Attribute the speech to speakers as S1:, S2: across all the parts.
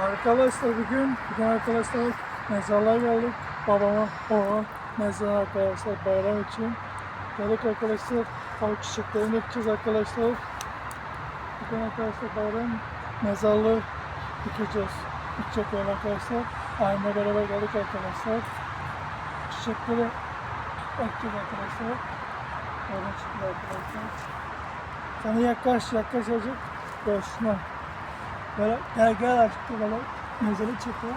S1: Arkadaşlar bugün, bugün arkadaşlar mezarlığa geldik. Babama, babama mezar arkadaşlar bayram için. Geldik arkadaşlar. Tavuk çiçeklerini ekeceğiz arkadaşlar. Bugün arkadaşlar bayram mezarlığı dikeceğiz. Çiçeklerini arkadaşlar. Aynı beraber geldik arkadaşlar. Çiçekleri ekeceğiz arkadaşlar. Oradan çıktı arkadaşlar. Sana yaklaş, yaklaş azıcık. Görsünler. Böyle artık da böyle mezarı çekiyor.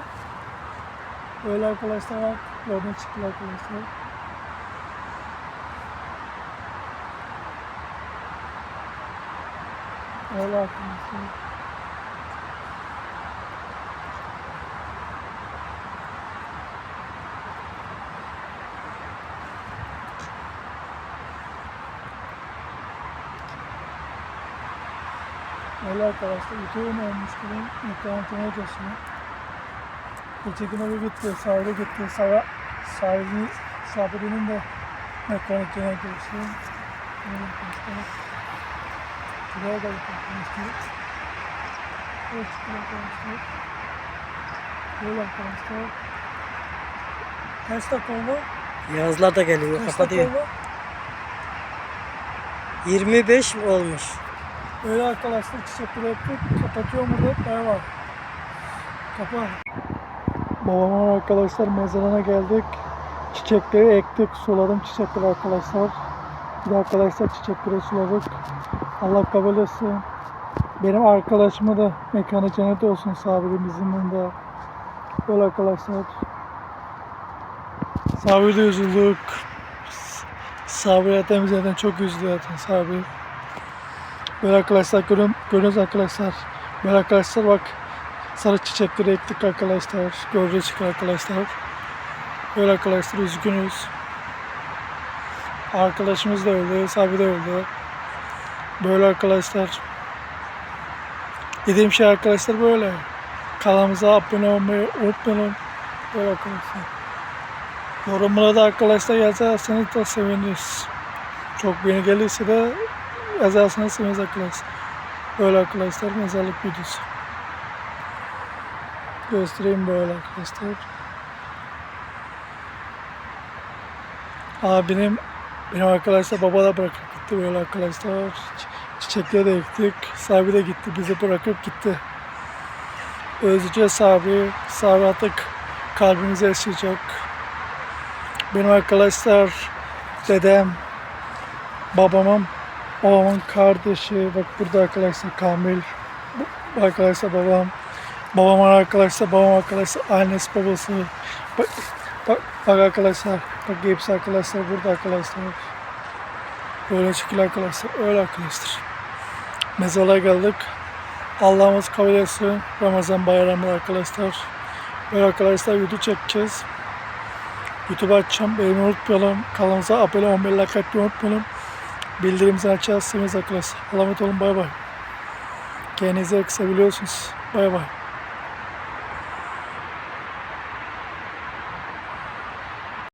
S1: Öyle arkadaşlar var. Yoldan çıktılar arkadaşlar. Öyle arkadaşlar. Öyle arkadaşlar. YouTube'un olmuştu. Ekranatına geçiyor. Geçen gün bir gitti. Sahile gitti. Sahile, sahili, sahibi'nin de mekanikine geçti. Şuraya da arkadaşlar. Evet arkadaşlar. Böyle arkadaşlar. Kaç dakika oldu?
S2: Yazlar da geliyor. Kapatıyor.
S1: dakika oldu?
S2: 25 olmuş.
S1: Öyle arkadaşlar çiçekleri ektik. Kapatıyorum burada. Bay bay. Kapa. Babamın arkadaşlar mezarına geldik. Çiçekleri ektik. Suladım çiçekleri arkadaşlar. Bir de arkadaşlar çiçekleri suladık. Allah kabul etsin. Benim arkadaşıma da mekanı cennet olsun sahibirimizin de. Böyle arkadaşlar. Sahibi de üzüldük. Sahibi zaten çok üzüldü zaten sahibi. Böyle arkadaşlar görün, görüyoruz arkadaşlar. Böyle arkadaşlar bak sarı çiçekleri ektik arkadaşlar. Göreceğiz arkadaşlar. Böyle arkadaşlar üzgünüz. Arkadaşımız da öldü, sahibi de öldü. Böyle arkadaşlar. Dediğim şey arkadaşlar böyle. Kanalımıza abone olmayı unutmayın. Böyle arkadaşlar. Yorumlara da arkadaşlar yazarsanız da seviniriz. Çok beğeni gelirse de yazarsanız seviniriz arkadaşlar. Böyle arkadaşlar mezarlık videosu. Göstereyim böyle arkadaşlar. Abinin benim arkadaşlar baba da bırakıp gitti böyle arkadaşlar. Çi- Çiçekleri de ektik. Sahibi de gitti. Bizi bırakıp gitti. Özleyeceğiz sahibi. Sahibi artık kalbimize yaşayacak. Benim arkadaşlar dedem, babamın, babamın kardeşi, bak burada arkadaşlar Kamil, arkadaşlar babam, babamın arkadaşlar, babam arkadaşlar, annesi babası, bak, bak, bak arkadaşlar, bak hepsi arkadaşlar burada arkadaşlar. Böyle şekil arkadaşlar, öyle arkadaşlar. Mezara geldik. Allah'ımız kabul etsin. Ramazan bayramı arkadaşlar. Böyle arkadaşlar video çekeceğiz. YouTube açacağım. Beğeni unutmayalım. Kanalımıza abone olmayı, like atmayı unutmayalım. Bildirimimizi açacağız. Seviniz arkadaşlar. Allah'a emanet olun. Bay bay. Kendinize seviyorsunuz. Bay bay.